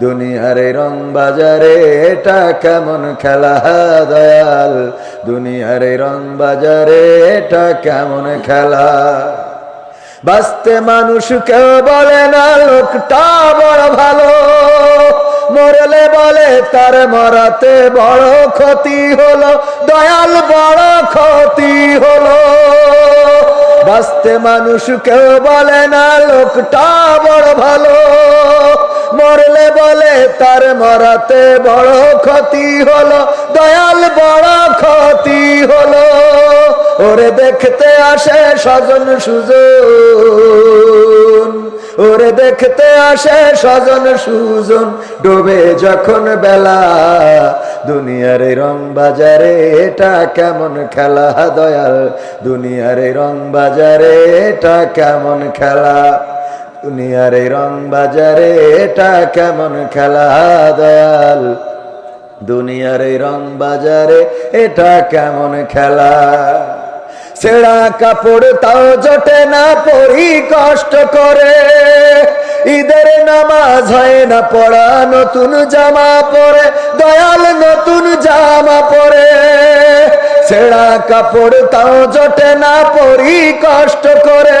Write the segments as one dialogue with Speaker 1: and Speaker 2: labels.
Speaker 1: দুনিয়ার রং বাজারে, এটা কেমন খেলা দয়াল? দুনিয়ার রং বাজারে, এটা কেমন খেলা? বাঁচতে মানুষ কেউ বলে না, লোকটা বড় ভালো। মরলে বলে তার মরাতে বড় ক্ষতি হলো, দয়াল বড় ক্ষতি হলো। বাঁচতে মানুষ কেউ বলে না, লোকটা বড় ভালো। মরলে বলে তার মরাতে বড় ক্ষতি হলো, দয়াল বড় ক্ষতি হলো। ওরে দেখতে আসে স্বজন সুজন, ওরে দেখতে আসে স্বজন সুজন, ডোবে যখন বেলা। দুনিয়ার রং বাজারে এটা কেমন খেলা, দয়াল? দুনিয়ার রং বাজারে এটা কেমন খেলা? দুনিয়ার এই রং বাজারে, এটা কেমন খেলা দয়াল? দুনিয়ার এই রং বাজারে, এটা কেমন খেলা? ছেঁড়া কাপড় তাও জটে না, পরি কষ্ট করে। ঈদের নামাজ হয় না, পড়া নতুন জামা পরে, দয়াল নতুন জামা পরে। ছেঁড়া কাপড় তাও জটে না, পরি কষ্ট করে।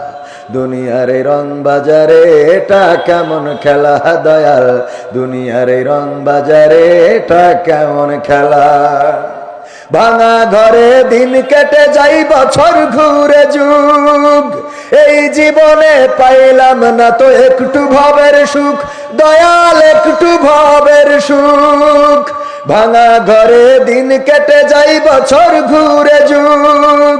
Speaker 1: দুনিয়ার রং বাজারে, এটা কেমন খেলা? দয়াল, দুনিয়ার রং বাজারে, এটা কেমন খেলা? ভাঙা ঘরে দিন কেটে যাই, বছর ঘুরে যুগ। এই জীবনে পাইলাম না তো একটু ভবের সুখ। দয়াল, একটু ভবের সুখ। ভাঙা ঘরে দিন কেটে যাই, বছর ঘুরে যুগ।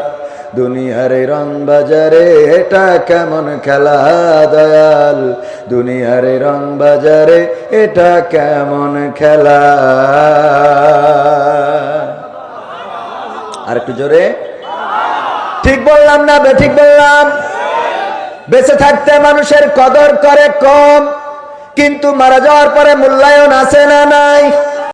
Speaker 1: দুনিয়ার রং বাজারে, এটা কেমন খেলা দয়াল? দুনিয়ার রং বাজারে, এটা কেমন খেলা? আর একটু জোরে। ঠিক বললাম না ঠিক বললাম। বেঁচে থাকতে মানুষের কদর করে কম, কিন্তু মারা যাওয়ার পরে মূল্যায়ন আছে না নাই?